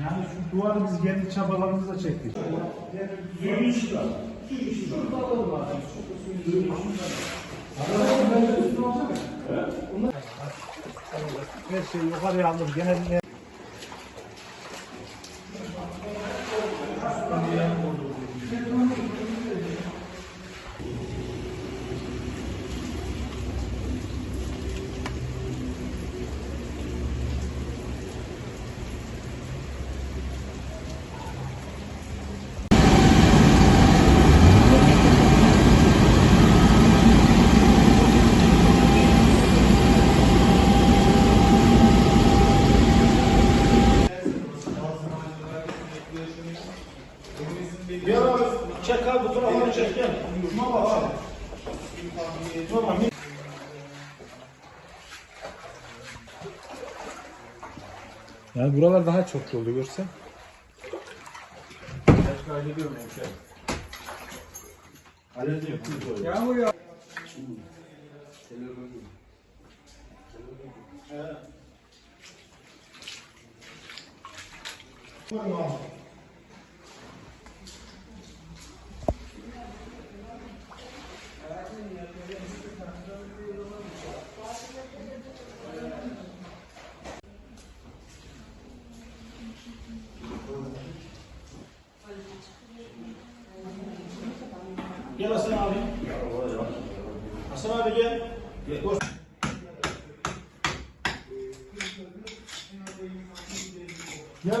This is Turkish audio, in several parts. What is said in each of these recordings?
Yani şu duvarı biz kendi çabalarımızla çektik. Her şeyi yukarıya aldım. Genelde Gel abi, çek abi bu tarafını çek gel. Şuna bak abi. Tamam. Yani buralar daha çok doldu görsen. Hallediyorum hemşerim. Hallediyorum. Gel Hasan abi. Hasan abi gel. Gel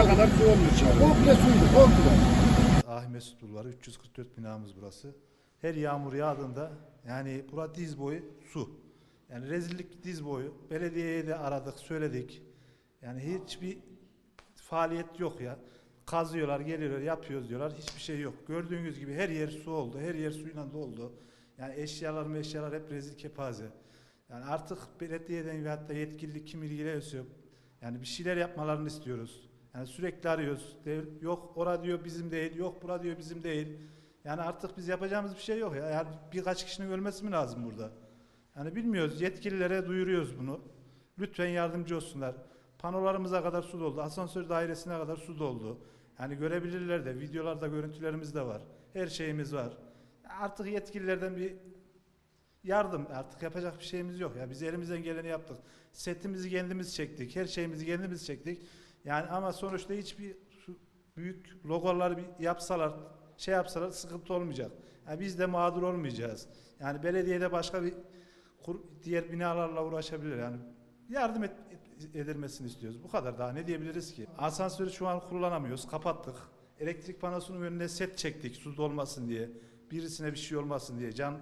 Tavana kadar su olmuş. Komple suydu, komple. Ah Mesut Bulvarı 344 binamız burası. Her yağmur yağdığında yani bura diz boyu su. Yani rezillik diz boyu. Belediyeye de aradık, söyledik. Yani hiçbir faaliyet yok ya. Kazıyorlar, geliyorlar, yapıyoruz diyorlar. Hiçbir şey yok. Gördüğünüz gibi her yer su oldu. Her yer suyla doldu. Yani eşyalar meşyalar hep rezil kepaze. Yani artık belediyeden veyahut da yetkili kim ilgileniyorsa yani bir şeyler yapmalarını istiyoruz. Yani sürekli arıyoruz. De- Yok ora diyor bizim değil, yok bura diyor bizim değil. Yani artık biz yapacağımız bir şey yok ya. Yani birkaç kişinin ölmesi mi lazım burada? Yani bilmiyoruz. Yetkililere duyuruyoruz bunu. Lütfen yardımcı olsunlar. Panolarımıza kadar su doldu. Asansör dairesine kadar su doldu. Yani görebilirler de. Videolarda görüntülerimiz de var. Her şeyimiz var. Artık yetkililerden bir yardım artık yapacak bir şeyimiz yok ya biz elimizden geleni yaptık setimizi kendimiz çektik her şeyimizi kendimiz çektik yani ama sonuçta hiçbir şu büyük logoları bir yapsalar şey yapsalar sıkıntı olmayacak yani biz de mağdur olmayacağız yani belediyede başka bir diğer binalarla uğraşabilir yani yardım et- edilmesini istiyoruz bu kadar daha ne diyebiliriz ki asansörü şu an kullanamıyoruz kapattık elektrik panosunun önüne set çektik su dolmasın diye birisine bir şey olmasın diye can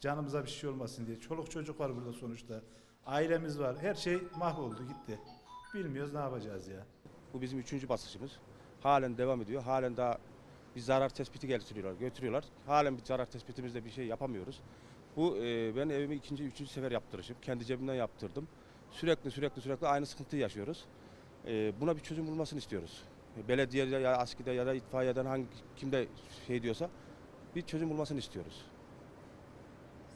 Canımıza bir şey olmasın diye. Çoluk çocuk var burada sonuçta. Ailemiz var. Her şey mahvoldu gitti. Bilmiyoruz ne yapacağız ya. Bu bizim üçüncü basışımız. Halen devam ediyor. Halen daha bir zarar tespiti getiriyorlar, götürüyorlar. Halen bir zarar tespitimizde bir şey yapamıyoruz. Bu e, ben evimi ikinci, üçüncü sefer yaptırışım. Kendi cebimden yaptırdım. Sürekli sürekli sürekli aynı sıkıntıyı yaşıyoruz. E, buna bir çözüm bulmasını istiyoruz. E, Belediyede ya askide ya da itfaiyeden hangi kimde şey diyorsa bir çözüm bulmasını istiyoruz.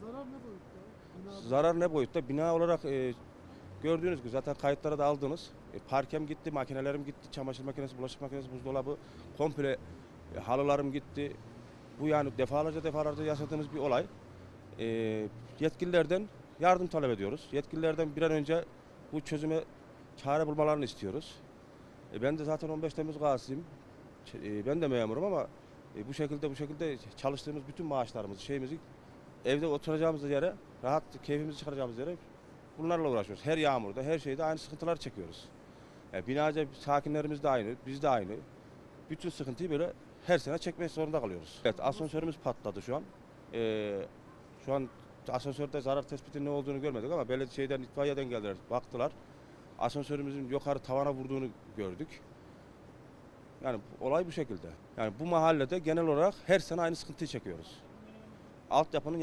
Zarar ne boyutta? Zarar ne boyutta? Bina olarak e, gördüğünüz gibi zaten kayıtlara da aldınız. E, parkem gitti, makinelerim gitti, çamaşır makinesi, bulaşık makinesi, buzdolabı, komple e, halılarım gitti. Bu yani defalarca defalarca yaşadığımız bir olay. E, yetkililerden yardım talep ediyoruz. Yetkililerden bir an önce bu çözüme çare bulmalarını istiyoruz. E, ben de zaten 15 Temmuz gazisiyim. E, ben de memurum ama e, bu şekilde bu şekilde çalıştığımız bütün maaşlarımızı, şeyimizi evde oturacağımız yere, rahat keyfimizi çıkaracağımız yere bunlarla uğraşıyoruz. Her yağmurda, her şeyde aynı sıkıntılar çekiyoruz. E, binaca sakinlerimiz de aynı, biz de aynı. Bütün sıkıntıyı böyle her sene çekmek zorunda kalıyoruz. Evet, asansörümüz patladı şu an. E, şu an asansörde zarar tespiti ne olduğunu görmedik ama belediye şeyden itfaiyeden geldiler, baktılar. Asansörümüzün yukarı tavana vurduğunu gördük. Yani olay bu şekilde. Yani bu mahallede genel olarak her sene aynı sıkıntıyı çekiyoruz. Altyapının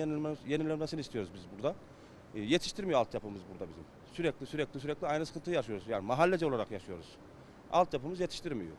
yenilenmesini istiyoruz biz burada. E, yetiştirmiyor altyapımız burada bizim. Sürekli sürekli sürekli aynı sıkıntıyı yaşıyoruz. Yani mahallece olarak yaşıyoruz. Altyapımız yetiştirmiyor.